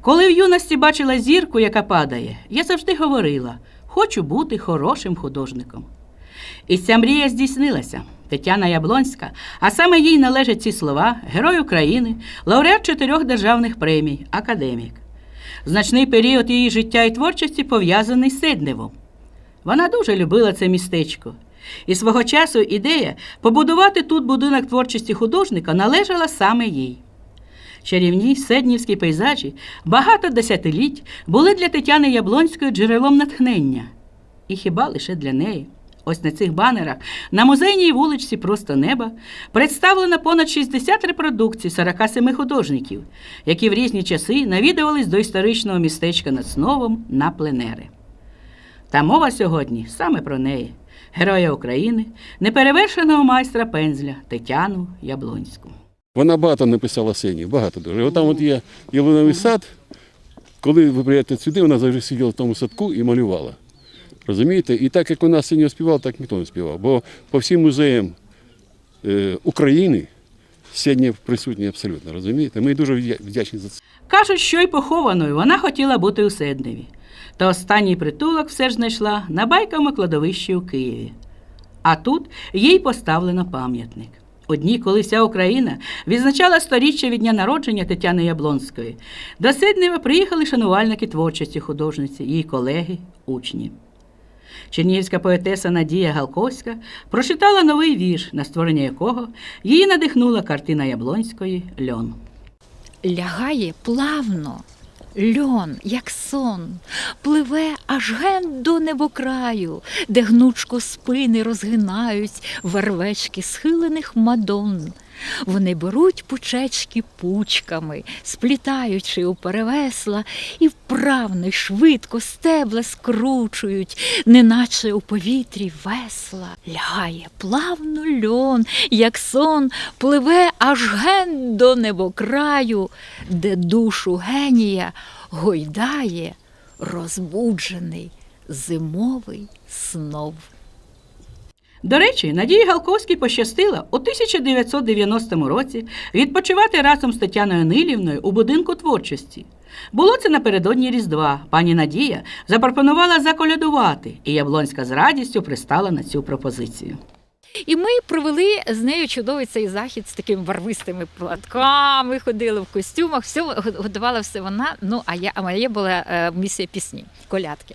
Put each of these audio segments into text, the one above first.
Коли в юності бачила зірку, яка падає, я завжди говорила: хочу бути хорошим художником. І ця мрія здійснилася. Тетяна Яблонська, а саме їй належать ці слова, герой України, лауреат чотирьох державних премій, академік. Значний період її життя і творчості пов'язаний з Седневом. Вона дуже любила це містечко. І свого часу ідея побудувати тут будинок творчості художника належала саме їй. Чарівні седнівські пейзажі багато десятиліть були для Тетяни Яблонської джерелом натхнення. І хіба лише для неї? Ось на цих банерах на музейній вуличці Просто неба представлено понад 60 репродукцій 47 художників, які в різні часи навідувались до історичного містечка над Сновом на пленери. Та мова сьогодні саме про неї, героя України, неперевершеного майстра пензля Тетяну Яблонську. Вона багато написала синів, багато дуже. От там от є ялиновий сад. Коли ви приїдете сюди, вона завжди сиділа в тому садку і малювала. Розумієте? І так як вона синього співала, так ніхто не співав. Бо по всім музеям е, України синів присутні абсолютно, розумієте? Ми дуже вдячні за це. Кажуть, що й похованою вона хотіла бути у Седневі. Та останній притулок все ж знайшла на байковому кладовищі у Києві. А тут їй поставлено пам'ятник. У дні, коли вся Україна відзначала сторіччя від дня народження Тетяни Яблонської, до Сиднева приїхали шанувальники творчості художниці, її колеги, учні. Чернігівська поетеса Надія Галковська прочитала новий вірш, на створення якого її надихнула картина Яблонської Льон. лягає плавно. Льон, як сон, пливе аж ген до небокраю, де гнучко спини розгинають вервечки схилених мадон. Вони беруть пучечки пучками, сплітаючи у перевесла, і вправно швидко стебла скручують, неначе у повітрі весла. Лягає плавно льон, як сон, пливе аж ген до небокраю, де душу генія гойдає розбуджений зимовий снов. До речі, Надії Галковській пощастило у 1990 році відпочивати разом з Тетяною Нилівною у будинку творчості. Було це напередодні Різдва. Пані Надія запропонувала заколядувати, і Яблонська з радістю пристала на цю пропозицію. І ми провели з нею чудовий цей захід з такими барвистими платками, ходили в костюмах, все готувала все вона. Ну а я а моя була е, місія пісні, колядки.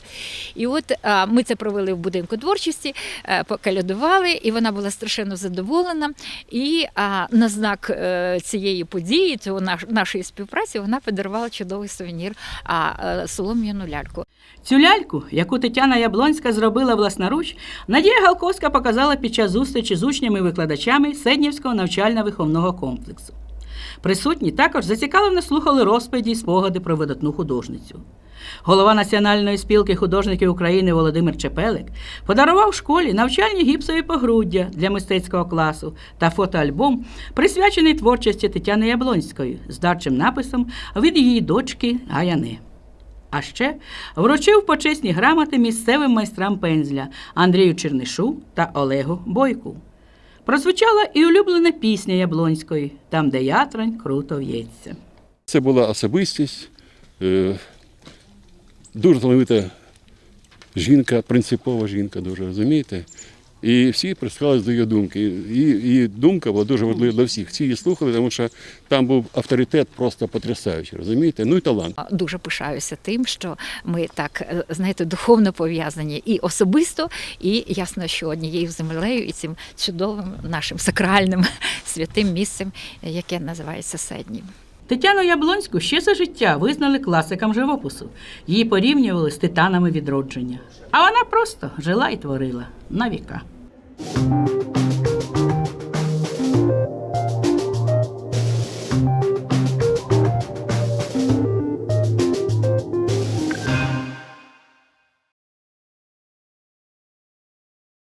І от е, ми це провели в будинку творчості, е, покалядували, і вона була страшенно задоволена. І на знак цієї події, цього наш, нашої співпраці, вона подарувала чудовий сувенір, солом'яну ляльку. Цю ляльку, яку Тетяна Яблонська зробила власноруч, Надія Галковська показала під час зустрічі з учнями-викладачами Седнівського навчально-виховного комплексу. Присутні також зацікавлено слухали розповіді й спогади про видатну художницю. Голова Національної спілки художників України Володимир Чепелик подарував школі навчальні гіпсові погруддя для мистецького класу та фотоальбом, присвячений творчості Тетяни Яблонської з дарчим написом від її дочки Гаяни. А ще вручив почесні грамоти місцевим майстрам пензля Андрію Чернишу та Олегу Бойку. Прозвучала і улюблена пісня Яблонської Там, де ятрань круто в'ється. Це була особистість, е, дуже талановита жінка, принципова жінка, дуже розумієте. І всі прислухались до її думки. Її, її думка була дуже важлива для всіх. Всі її слухали, тому що там був авторитет просто потрясаючий, розумієте? Ну і талант. Дуже пишаюся тим, що ми так е, знаєте, духовно пов'язані і особисто, і ясно, що однією землею і цим чудовим нашим сакральним святим місцем, яке називається Седнів. Тетяну Яблонську ще за життя визнали класиком живопису. Її порівнювали з титанами відродження. А вона просто жила і творила на віка. Thank you.